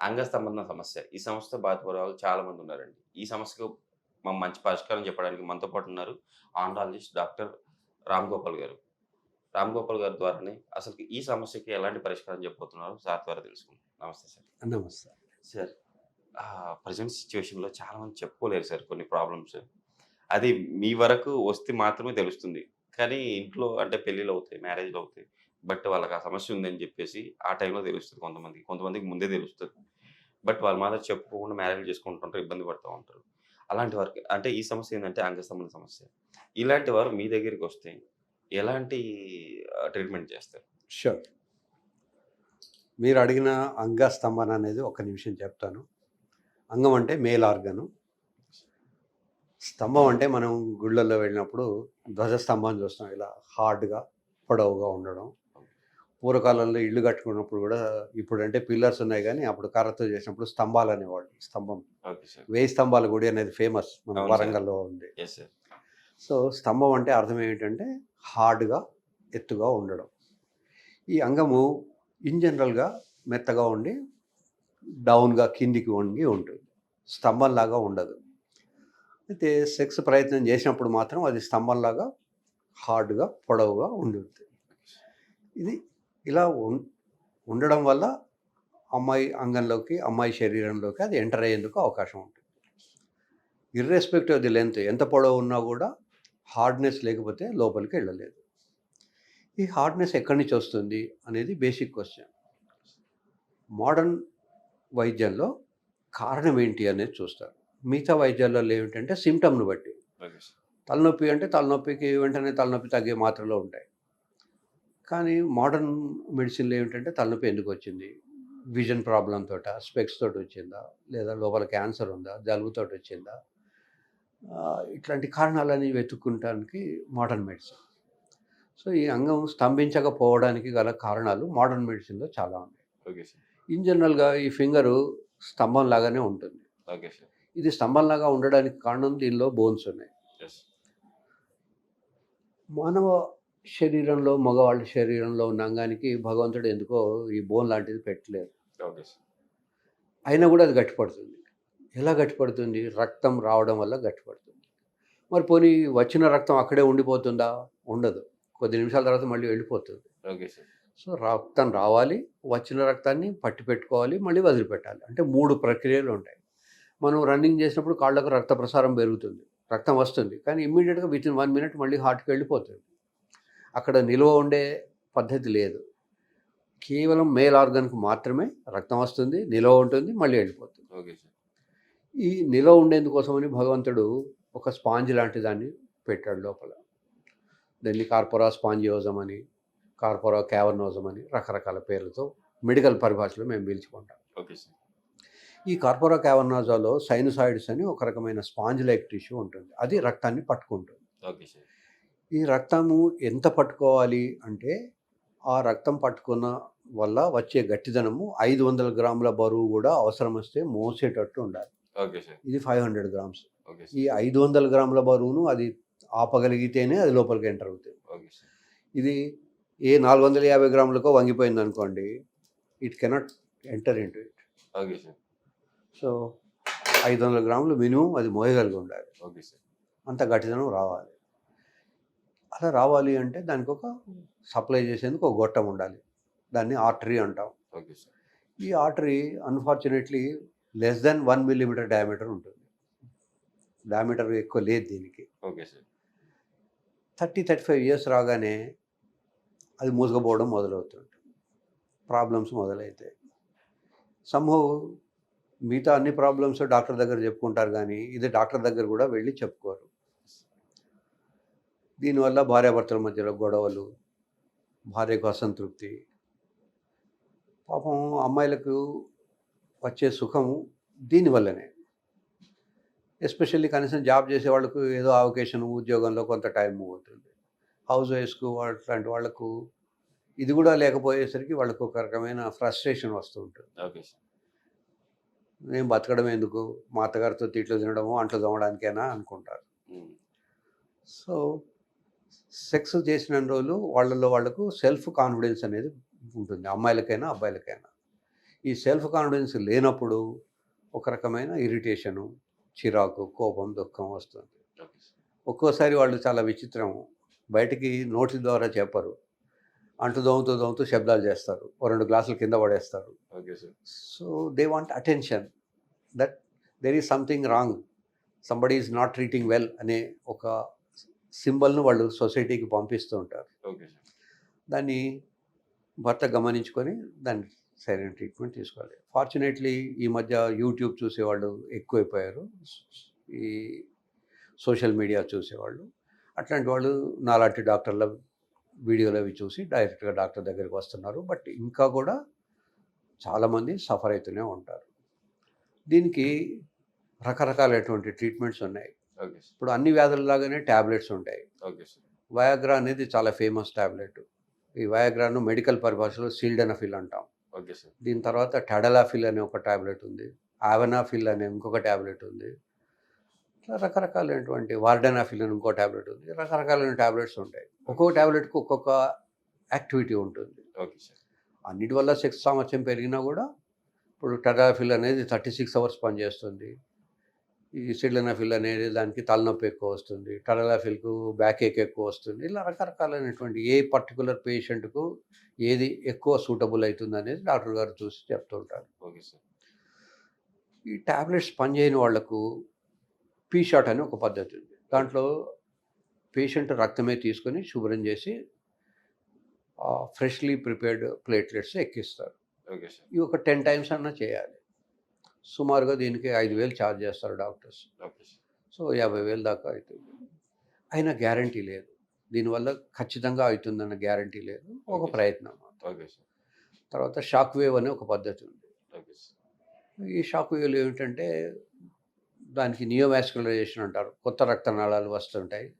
అంగస్తంభన సమస్య. ఈ సమస్యతో బాధపడే వాళ్ళు చాలా మంది ఉన్నారండి ఈ సమస్యకు మనం మంచి పరిష్కారం చెప్పడానికి మనతో పాటు ఉన్నారు ఆండాలజిస్ట్ డాక్టర్ రామ్ గోపాల్ గారు. రామ్ గోపాల్ గారి ద్వారానే అసలు ఈ సమస్యకి ఎలాంటి పరిష్కారం చెప్పబోతున్నారు సార్ ద్వారా తెలుసుకుందాం. నమస్తే సార్. నమస్తే. సార్ ప్రజెంట్ సిచ్యువేషన్లో చాలా మంది చెప్పుకోలేరు సార్ కొన్ని ప్రాబ్లమ్స్. అది మీ వరకు వస్తే మాత్రమే తెలుస్తుంది. కానీ ఇంట్లో అంటే పెళ్ళిళ్ళు అవుతాయి మ్యారేజ్లు అవుతాయి. బట్ వాళ్ళకి ఆ సమస్య ఉందని చెప్పేసి ఆ టైంలో తెలుస్తుంది కొంతమందికి. కొంతమందికి ముందే తెలుస్తుంది. బట్ వాళ్ళ మాత్రం చెప్పుకోకుండా మ్యారేజ్ చేసుకుంటుంటారు ఇబ్బంది పడుతూ ఉంటారు. అలాంటి వారికి అంటే ఈ సమస్య ఏంటంటే అంగస్తంభన సమస్య. ఇలాంటి వారు మీ దగ్గరికి వస్తే ఎలాంటి ట్రీట్మెంట్ చేస్తారు? షూర్. మీరు అడిగిన అంగ స్తంభన అనేది ఒక నిమిషం చెప్తాను. అంగం అంటే మేల్ ఆర్గను. స్తంభం అంటే మనం గుళ్ళల్లో వెళ్ళినప్పుడు ధ్వజస్తంభం చూస్తాం. ఇలా హార్డ్గా పొడవుగా ఉండడం. పూర్వకాలంలో ఇల్లు కట్టుకున్నప్పుడు కూడా ఇప్పుడు అంటే పిల్లర్స్ ఉన్నాయి కానీ అప్పుడు కర్రతో చేసినప్పుడు స్తంభాలు అనేవాళ్ళు స్తంభం. వేయి స్తంభాల గుడి అనేది ఫేమస్ మన. వరంగల్లో ఉంది. సో స్తంభం అంటే అర్థం ఏమిటంటే హార్డ్గా ఎత్తుగా ఉండడం. ఈ అంగము ఇన్ జనరల్గా మెత్తగా ఉండి డౌన్గా కిందికి వంగి ఉంటుంది. స్తంభంలాగా ఉండదు. అయితే సెక్స్ ప్రయత్నం చేసినప్పుడు మాత్రం అది స్తంభంలాగా హార్డ్గా పొడవుగా ఉంటుంది ఇది ఇలా ఉండడం వల్ల అమ్మాయి అంగంలోకి అమ్మాయి శరీరంలోకి అది ఎంటర్ అయ్యేందుకు అవకాశం ఉంటుంది. ఇర్రెస్పెక్టివ్ ఆఫ్ ది లెంత్ ఎంత పొడవు ఉన్నా కూడా హార్డ్నెస్ లేకపోతే లోపలికి వెళ్ళలేదు. ఈ హార్డ్నెస్ ఎక్కడి నుంచి వస్తుంది అనేది బేసిక్ క్వశ్చన్ మోడర్న్ వైద్యంలో కారణం ఏంటి అనేది చూస్తారు. మిగతా వైద్యాల్లో ఏమిటంటే సిమ్టమ్ను బట్టి. తలనొప్పి అంటే తలనొప్పికి వెంటనే తలనొప్పి తగ్గే మాత్రలు ఉంటాయి. కానీ మోడర్న్ మెడిసిన్లో ఏమిటంటే తలనొప్పి ఎందుకు వచ్చింది? విజన్ ప్రాబ్లం తోట? స్పెక్స్ తోటి వచ్చిందా? లేదా లోపల క్యాన్సర్ ఉందా? జలుబుతోటి వచ్చిందా? ఇట్లాంటి కారణాలని వెతుక్కుంటానికి మోడర్న్ మెడిసిన్. సో ఈ అంగం స్తంభించకపోవడానికి గల కారణాలు మోడర్న్ మెడిసిన్లో చాలా ఉన్నాయి. Okay sir. ఇన్ జనరల్గా ఈ ఫింగరు స్తంభం లాగానే ఉంటుంది. Okay sir. ఇది స్తంభంలాగా ఉండడానికి కారణం దీనిలో బోన్స్ ఉన్నాయి. మానవ శరీరంలో మగవాళ్ళ శరీరంలో ఉన్న అంగానికి భగవంతుడు ఎందుకో ఈ బోన్ లాంటిది పెట్టలేదు. Okay sir. అయినా కూడా అది గట్టిపడుతుంది. ఎలా గట్టిపడుతుంది? రక్తం రావడం వల్ల గట్టిపడుతుంది. మరి పోనీ వచ్చిన రక్తం అక్కడే ఉండిపోతుందా? ఉండదు. కొద్ది నిమిషాల తర్వాత మళ్ళీ వెళ్ళిపోతుంది. Okay sir. సో రక్తం రావాలి వచ్చిన రక్తాన్ని పట్టి పెట్టుకోవాలి మళ్ళీ వదిలిపెట్టాలి. అంటే మూడు ప్రక్రియలు ఉంటాయి. మనం రన్నింగ్ చేసినప్పుడు కాళ్ళకు రక్త ప్రసారం పెరుగుతుంది. రక్తం వస్తుంది. కానీ ఇమ్మీడియట్గా విత్ ఇన్ వన్ మినిట్ మళ్ళీ హార్ట్కి వెళ్ళిపోతుంది. అక్కడ నిల్వ ఉండే పద్ధతి లేదు. కేవలం మేల్ ఆర్గన్కు మాత్రమే రక్తం వస్తుంది నిల్వ ఉంటుంది మళ్ళీ వెళ్ళిపోతుంది. Okay sir. ఈ నిల్వ ఉండేందుకోసమని భగవంతుడు ఒక స్పాంజ్ లాంటి దాన్ని పెట్టాడు లోపల. దాన్ని కార్పొరా స్పాంజియోజం అని కార్పొరా క్యావర్నోజం అని రకరకాల పేర్లతో మెడికల్ పరిభాషలో మేము పిలుచుకుంటాం. Okay sir. ఈ కార్పొరా క్యావర్నాజాలో సైనసాయిడ్స్ అని ఒక రకమైన స్పాంజ్ లైక్ టిష్యూ ఉంటుంది. అది రక్తాన్ని పట్టుకుంటుంది. Okay sir. ఈ రక్తము ఎంత పట్టుకోవాలి అంటే ఆ రక్తం పట్టుకున్న వల్ల వచ్చే గట్టిదనము ఐదు వందల గ్రాముల బరువు కూడా అవసరం వస్తే మోసేటట్టు ఉండాలి. Okay sir. ఇది ఫైవ్ హండ్రెడ్ గ్రామ్స్. ఓకే ఈ ఐదు వందల గ్రాముల బరువును అది ఆపగలిగితేనే అది లోపలికి ఎంటర్ అవుతుంది. Okay sir. ఇది ఏ నాలుగు వందల యాభై గ్రాములకో వంగిపోయింది అనుకోండి it cannot enter into it. Okay sir. So ఐదు వందల గ్రాములు మినిమం అది మోయగలిగి ఉండాలి. Okay sir. అంత గట్టిదనం రావాలి. అలా రావాలి అంటే దానికి ఒక సప్లై చేసేందుకు ఒక గొట్టం ఉండాలి. దాన్ని ఆర్టరీ అంటాం. Okay sir. ఈ artery unfortunately less than one millimetre diameter ఉంటుంది. డయామీటర్ ఎక్కువ లేదు దీనికి. Okay sir. Thirty thirty five years రాగానే అది మూసుకుపోవడం మొదలవుతుంది. ప్రాబ్లమ్స్ మొదలవుతాయి సంభవ్ మిగతా అన్ని ప్రాబ్లమ్స్ డాక్టర్ దగ్గర చెప్పుకుంటారు కానీ ఇది డాక్టర్ దగ్గర కూడా వెళ్ళి చెప్పుకోరు. దీనివల్ల భార్యాభర్తల మధ్యలో గొడవలు భార్యకు అసంతృప్తి పాపం అమ్మాయిలకు వచ్చే సుఖము దీనివల్లనే. ఎస్పెషల్లీ కనీసం జాబ్ చేసే వాళ్ళకు ఏదో అవకేషన్ ఉద్యోగంలో కొంత టైం అవుతుంది. హౌస్ వైఫ్స్కు అట్లాంటి వాళ్ళకు ఇది కూడా లేకపోయేసరికి వాళ్ళకు ఒక రకమైన ఫ్రస్ట్రేషన్ వస్తూ ఉంటుంది. ఓకే నేను బతకడం ఎందుకు? మా అత్తగారితో తిట్లు తినడము అంట్లు తోమడానికేనా అనుకుంటారు. సో సెక్స్ చేసిన రోజులు వాళ్ళలో వాళ్ళకు సెల్ఫ్ కాన్ఫిడెన్స్ అనేది ఉంటుంది అమ్మాయిలకైనా అబ్బాయిలకైనా. ఈ సెల్ఫ్ కాన్ఫిడెన్స్ లేనప్పుడు ఒక రకమైన ఇరిటేషను చిరాకు కోపం దుఃఖం వస్తుంది. ఒక్కోసారి వాళ్ళు చాలా విచిత్రం బయటికి నోటి ద్వారా చెప్పరు. అంటు దోమతో దోమతో శబ్దాలు చేస్తారు. ఓ రెండు గ్లాసులు కింద పడేస్తారు. Okay sir. So they want attention that there is something wrong. Somebody is not treating well అనే ఒక సింబల్ను వాళ్ళు సొసైటీకి పంపిస్తూ ఉంటారు. Okay sir. దాన్ని భర్త గమనించుకొని దాన్ని సరైన ట్రీట్మెంట్ తీసుకోవాలి. ఫార్చునేట్లీ ఈ మధ్య యూట్యూబ్ చూసేవాళ్ళు ఎక్కువైపోయారు. ఈ సోషల్ మీడియా చూసేవాళ్ళు. అట్లాంటి వాళ్ళు నాలాంటి డాక్టర్ల వీడియోలు అవి చూసి డైరెక్ట్గా డాక్టర్ దగ్గరికి వస్తున్నారు. బట్ ఇంకా కూడా చాలామంది సఫర్ అవుతూనే ఉంటారు. దీనికి రకరకాలైనటువంటి ట్రీట్మెంట్స్ ఉన్నాయి. ఇప్పుడు అన్ని వ్యాధులలాగానే ట్యాబ్లెట్స్ ఉంటాయి. Okay sir. వయాగ్రా అనేది చాలా ఫేమస్ ట్యాబ్లెట్ ఈ వయాగ్రాను మెడికల్ పరిభాషలో సిల్డెనఫిల్ అంటాం. Okay sir. దీని తర్వాత టడలాఫిల్ అనే ఒక ట్యాబ్లెట్ ఉంది. ఆవెనాఫిల్ అనే ఇంకొక ట్యాబ్లెట్ ఉంది. ఇట్లా రకరకాలైనటువంటి వార్డెనాఫిల్ అని ఇంకో ట్యాబ్లెట్ ఉంది. రకరకాలైన ట్యాబ్లెట్స్ ఉంటాయి. ఒక్కొక్క ట్యాబ్లెట్కి ఒక్కొక్క యాక్టివిటీ ఉంటుంది. Okay sir. అన్నిటి వల్ల సెక్స్ సామర్థ్యం పెరిగినా కూడా ఇప్పుడు టడాఫిల్ అనేది థర్టీ సిక్స్ అవర్స్ పనిచేస్తుంది. ఈ సిడ్లనాఫిల్ అనేది దానికి తలనొప్పి ఎక్కువ వస్తుంది టడలాఫిల్కు బ్యాక్ ఏక్ ఎక్కువ వస్తుంది ఇలా రకరకాలైనటువంటి ఏ పర్టికులర్ పేషెంట్కు ఏది ఎక్కువ సూటబుల్ అవుతుంది అనేది డాక్టర్ గారు చూసి చెప్తుంటారు ఓకే సార్. ఈ ట్యాబ్లెట్స్ పనిచేయని వాళ్ళకు పీ షాట్ అని ఒక పద్ధతి ఉంది. దాంట్లో పేషెంట్ రక్తమే తీసుకొని శుభ్రం చేసి freshly prepared platelets ఎక్కిస్తారు. Okay sir. ఇవి ఒక టెన్ టైమ్స్ అన్నా చేయాలి. సుమారుగా దీనికి ఐదు వేలు ఛార్జ్ చేస్తారు డాక్టర్స్. సో యాభై వేలు దాకా అవుతుంది. అయినా గ్యారంటీ లేదు. దీనివల్ల ఖచ్చితంగా అవుతుందన్న గ్యారంటీ లేదు. ఒక. ప్రయత్నం ఓకే సార్. తర్వాత షాక్ వేవ్ అనే ఒక పద్ధతి ఉంది. ఈ షాక్ వేవ్లు ఏమిటంటే దానికి నియోవాస్కులరైజేషన్ అంటారు. కొత్త రక్తనాళాలు వస్తుంటాయి.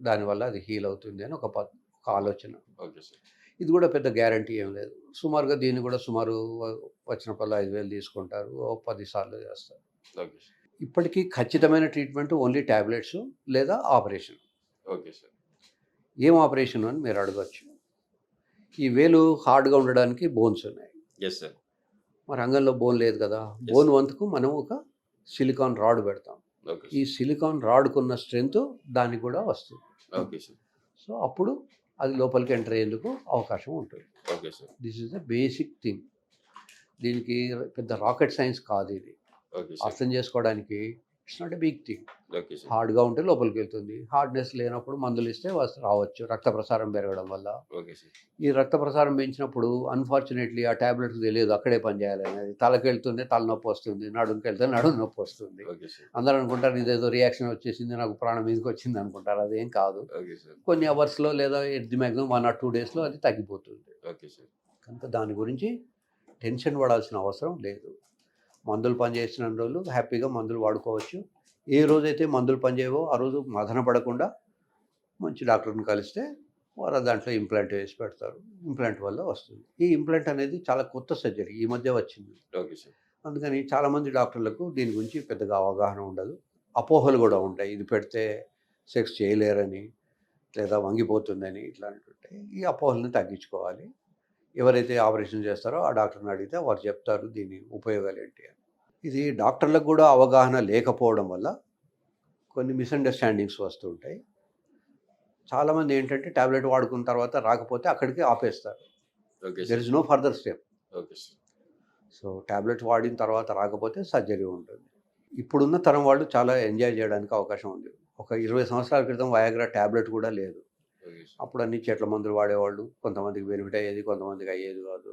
దానివల్ల అది హీల్ అవుతుంది అని ఒక ఆలోచన. Okay sir. ఇది కూడా పెద్ద గ్యారంటీ ఏం లేదు. సుమారుగా దీన్ని కూడా సుమారు వ- వచ్చినప్పుడు ఐదు వేలు తీసుకుంటారు. పది సార్లు చేస్తారు. Okay sir. ఇప్పటికీ ఖచ్చితమైన ట్రీట్మెంట్ ఓన్లీ ట్యాబ్లెట్స్ లేదా ఆపరేషన్. Okay sir. ఏం ఆపరేషన్ అని మీరు అడగచ్చు. ఈ వేలు హార్డ్గా ఉండడానికి బోన్స్ ఉన్నాయి. ఎస్ సార్ మరి అంగంలో బోన్ లేదు కదా. బోన్ వంతుకు మనం ఒక సిలికాన్ రాడ్ పెడతాం. ఈ సిలికాన్ రాడ్కున్న స్ట్రెంగ్త్ దానికి కూడా వస్తుంది. Okay sir. సో అప్పుడు అది లోపలికి ఎంటర్ అయ్యేందుకు అవకాశం ఉంటుంది. Okay sir. This is the basic thing దీనికి పెద్ద రాకెట్ సైన్స్ కాదు ఇది. అర్థం చేసుకోవడానికి it's not a big thing హార్డ్గా ఉంటే లోపలికి వెళ్తుంది. హార్డ్నెస్ లేనప్పుడు మందులు ఇస్తే రావచ్చు. రక్త ప్రసారం పెరగడం వల్ల. ఓకే సార్ ఈ రక్త ప్రసారం పెంచినప్పుడు అన్ఫార్చునేట్లీ ఆ ట్యాబ్లెట్స్ తెలియదు అక్కడే పనిచేయాలి అనేది. తలకి వెళ్తుంది తలనొప్పి వస్తుంది నడుముకి వెళ్తే నడుము నొప్పి వస్తుంది. అందరూ అనుకుంటారు ఇదేదో రియాక్షన్ వచ్చేసింది నాకు ప్రాణం మీదకి వచ్చింది అనుకుంటారు. అదేం కాదు. ఓకే సార్ కొన్ని అవర్స్లో లేదా at the maximum one or two డేస్లో అది తగ్గిపోతుంది. ఓకే సార్ కనుక దాని గురించి టెన్షన్ పడాల్సిన అవసరం లేదు. మందులు పనిచేసిన రోజులు హ్యాపీగా మందులు వాడుకోవచ్చు. ఏ రోజైతే మందులు పనిచేయవో ఆ రోజు మదన పడకుండా మంచి డాక్టర్ని కలిస్తే వారు దాంట్లో ఇంప్లాంట్ వేసి పెడతారు. ఇంప్లాంట్ వల్ల వస్తుంది. ఈ ఇంప్లాంట్ అనేది చాలా కొత్త సర్జరీ ఈ మధ్య వచ్చింది. Okay sir. అందుకని చాలామంది డాక్టర్లకు దీని గురించి పెద్దగా అవగాహన ఉండదు. అపోహలు కూడా ఉంటాయి. ఇది పెడితే సెక్స్ చేయలేరని లేదా వంగిపోతుందని ఇట్లాంటి ఈ అపోహలను తగ్గించుకోవాలి. ఎవరైతే ఆపరేషన్ చేస్తారో ఆ డాక్టర్ని అడిగితే వారు చెప్తారు దీని ఉపయోగాలు ఏంటి అని. ఇది డాక్టర్లకు కూడా అవగాహన లేకపోవడం వల్ల కొన్ని మిస్అండర్స్టాండింగ్స్ వస్తుంటాయి చాలామంది ఏంటంటే టాబ్లెట్ వాడుకున్న తర్వాత రాకపోతే అక్కడికి ఆపేస్తారు. There is no further step so tablet వాడిన తర్వాత రాకపోతే సర్జరీ ఉంటుంది. ఇప్పుడున్న తరం వాళ్ళు చాలా ఎంజాయ్ చేయడానికి అవకాశం ఉంది. ఒక ఇరవై సంవత్సరాల క్రితం వయాగ్రా టాబ్లెట్ కూడా లేదు. అప్పుడు అన్ని చెట్ల మందులు వాడేవాళ్ళు. కొంతమందికి బెనిఫిట్ అయ్యేది కొంతమందికి అయ్యేది కాదు.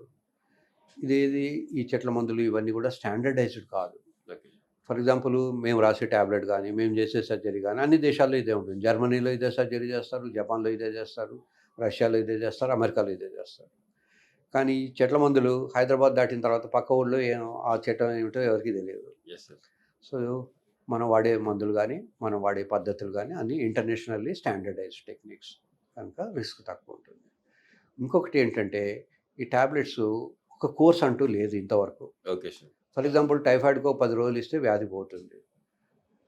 ఇదేది? ఈ చెట్ల మందులు ఇవన్నీ కూడా స్టాండర్డైజ్డ్ కాదు. ఫర్ ఎగ్జాంపుల్ మేము రాసే టాబ్లెట్ కానీ మేము చేసే సర్జరీ కానీ అన్ని దేశాల్లో ఇదే ఉంటుంది. జర్మనీలో ఇదే సర్జరీ చేస్తారు జపాన్లో ఇదే చేస్తారు రష్యాలో ఇదే చేస్తారు అమెరికాలో ఇదే చేస్తారు. కానీ ఈ చెట్ల మందులు హైదరాబాద్ దాటిన తర్వాత పక్క ఊళ్ళో ఆ చెట్టు ఏమిటో ఎవరికి తెలియదు. సో మనం వాడే మందులు కానీ మనం వాడే పద్ధతులు కానీ అన్నీ ఇంటర్నేషనల్లీ స్టాండర్డైజ్డ్ టెక్నిక్స్ కనుక రిస్క్ తక్కువ ఉంటుంది. ఇంకొకటి ఏంటంటే ఈ ట్యాబ్లెట్స్ ఒక కోర్స్ అంటూ లేదు ఇంతవరకు. Okay sir. ఫర్ ఎగ్జాంపుల్ టైఫాయిడ్కి పది రోజులు ఇస్తే వ్యాధి పోతుంది.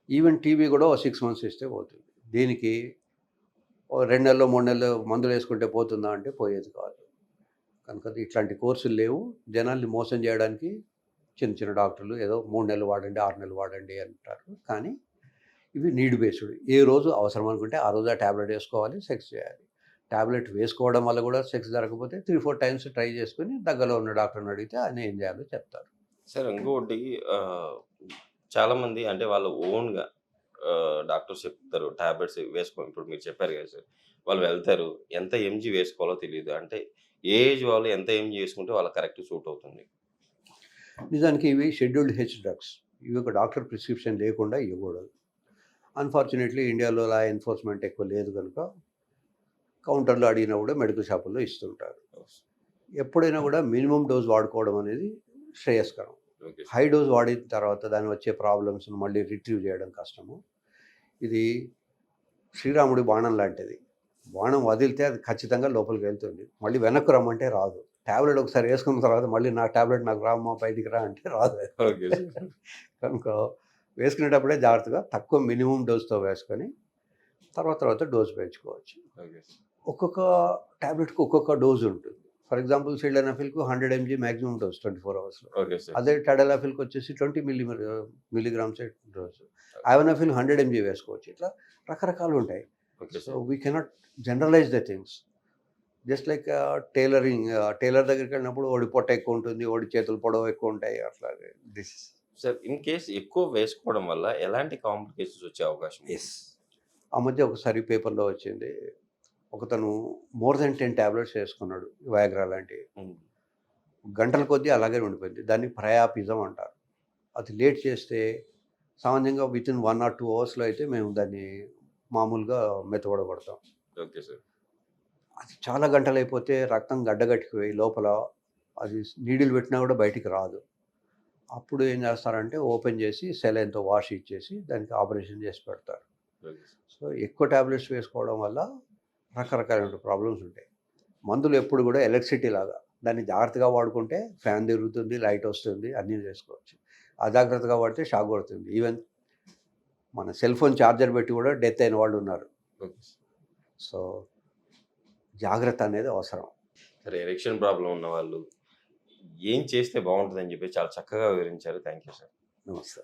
ఈవెన్ టీబీ కూడా ఓ సిక్స్ మంత్స్ ఇస్తే పోతుంది. దీనికి రెండు నెలలు మూడు నెలలు మందులు వేసుకుంటే పోతుందా అంటే పోయేది కాదు. కనుక ఇట్లాంటి కోర్సులు లేవు. జనాల్ని మోసం చేయడానికి చిన్న చిన్న డాక్టర్లు ఏదో మూడు నెలలు వాడండి ఆరు నెలలు వాడండి అంటారు. కానీ ఇవి నీడ్ బేస్డ్. ఏ రోజు అవసరం అనుకుంటే ఆ రోజు ఆ ట్యాబ్లెట్ వేసుకోవాలి సెక్స్ చేయాలి. ట్యాబ్లెట్ వేసుకోవడం వల్ల కూడా సెక్స్ జరగకపోతే త్రీ ఫోర్ టైమ్స్ ట్రై చేసుకుని దగ్గరలో ఉన్న డాక్టర్ని అడిగితే ఆయన ఏం చేయాలో చెప్తారు. సార్ ఇంకోటి ఆ, చాలా మంది అంటే వాళ్ళు ఓన్గా డాక్టర్స్ చెప్తారు టాబ్లెట్స్ వేసుకో ఇప్పుడు మీరు చెప్పారు కదా సార్ వాళ్ళు వెళ్తారు ఎంత ఎంజీ వేసుకోవాలో తెలియదు. అంటే ఏ ఏజ్ వాళ్ళు ఎంత ఎంజీ వేసుకుంటే వాళ్ళకి కరెక్ట్ సూట్ అవుతుంది. నిజానికి ఇవి షెడ్యూల్డ్ హెచ్ డ్రగ్స్. ఇవి ఒక డాక్టర్ ప్రిస్క్రిప్షన్ లేకుండా ఇవ్వకూడదు. అన్ఫార్చునేట్లీ ఇండియాలో లా ఎన్ఫోర్స్మెంట్ ఎక్కువ లేదు కనుక కౌంటర్లో అడిగినా కూడా మెడికల్ షాపుల్లో ఇస్తుంటారు. ఎప్పుడైనా కూడా మినిమం డోస్ వాడుకోవడం అనేది శ్రేయస్కరం. హై డోస్ వాడిన తర్వాత దాని వచ్చే ప్రాబ్లమ్స్ని మళ్ళీ రిట్రీవ్ చేయడం కష్టము. ఇది శ్రీరాముడి బాణం లాంటిది. బాణం వదిలితే అది ఖచ్చితంగా లోపలికి వెళ్తుంది. మళ్ళీ వెనక్కు రమ్మంటే రాదు. ట్యాబ్లెట్ ఒకసారి వేసుకున్న తర్వాత మళ్ళీ నా ట్యాబ్లెట్ నాకు రామ్మా బయటికి రా అంటే రాదు. కనుక వేసుకునేటప్పుడే జాగ్రత్తగా తక్కువ మినిమం డోస్తో వేసుకొని తర్వాత తర్వాత డోస్ పెంచుకోవచ్చు. ఓకే. ఒక్కొక్క ట్యాబ్లెట్కి ఒక్కొక్క డోస్ ఉంటుంది. For example సిల్డెనాఫిల్కు hundred MG maximum dose twenty four అవర్స్లో ఓకే సార్ అదే టడలాఫిల్కి వచ్చేసి twenty milli milligrams dose avanafil hundred MG వేసుకోవచ్చు. ఇట్లా రకరకాలు ఉంటాయి. So we cannot generalise the things just like tailoring tailor దగ్గరికి వెళ్ళినప్పుడు ఓడి పొట్ట ఎక్కువ ఉంటుంది ఓడి చేతులు పొడవు ఎక్కువ ఉంటాయి అట్లాగే. దిస్ సార్ ఇన్ కేస్ ఎక్కువ వేసుకోవడం వల్ల ఎలాంటి కాంప్లికేషన్స్ వచ్చే అవకాశం? ఎస్ ఆ మధ్య ఒకసారి పేపర్లో వచ్చింది. ఒకతను మోర్ దెన్ టెన్ ట్యాబ్లెట్స్ వేసుకున్నాడు వయాగ్రా లాంటివి. గంటల కొద్దీ అలాగే ఉండిపోయింది. దాన్ని ప్రయాపిజం అంటారు. అది లేట్ చేస్తే సామాన్యంగా within one or two అవర్స్లో అయితే మేము దాన్ని మామూలుగా మెత్తబడబడతాం ఓకే సార్. అది చాలా గంటలు అయిపోతే రక్తం గడ్డగట్టిపోయి లోపల అది నీడిల్ పెట్టినా కూడా బయటికి రాదు. అప్పుడు ఏం చేస్తారంటే ఓపెన్ చేసి సెలైన్తో వాష్ ఇచ్చేసి దానికి ఆపరేషన్ చేసి పెడతారు. సో ఎక్కువ ట్యాబ్లెట్స్ వేసుకోవడం వల్ల రకరకాలైన ప్రాబ్లమ్స్ ఉంటాయి. మందులు ఎప్పుడు కూడా ఎలక్ట్రిసిటీ లాగా. దాన్ని జాగ్రత్తగా వాడుకుంటే ఫ్యాన్ తిరుగుతుంది లైట్ వస్తుంది అన్నీ చేసుకోవచ్చు. అజాగ్రత్తగా వాడితే షాక్ కొడుతుంది. ఈవెన్ మన సెల్ ఫోన్ ఛార్జర్ పెట్టి కూడా డెత్ అయిన వాళ్ళు ఉన్నారు. సో జాగ్రత్త అనేది అవసరం. సరే ఎరెక్షన్ ప్రాబ్లం ఉన్న వాళ్ళు ఏం చేస్తే బాగుంటుందని చెప్పి చాలా చక్కగా వివరించారు. థ్యాంక్ యూ సార్ నమస్తే.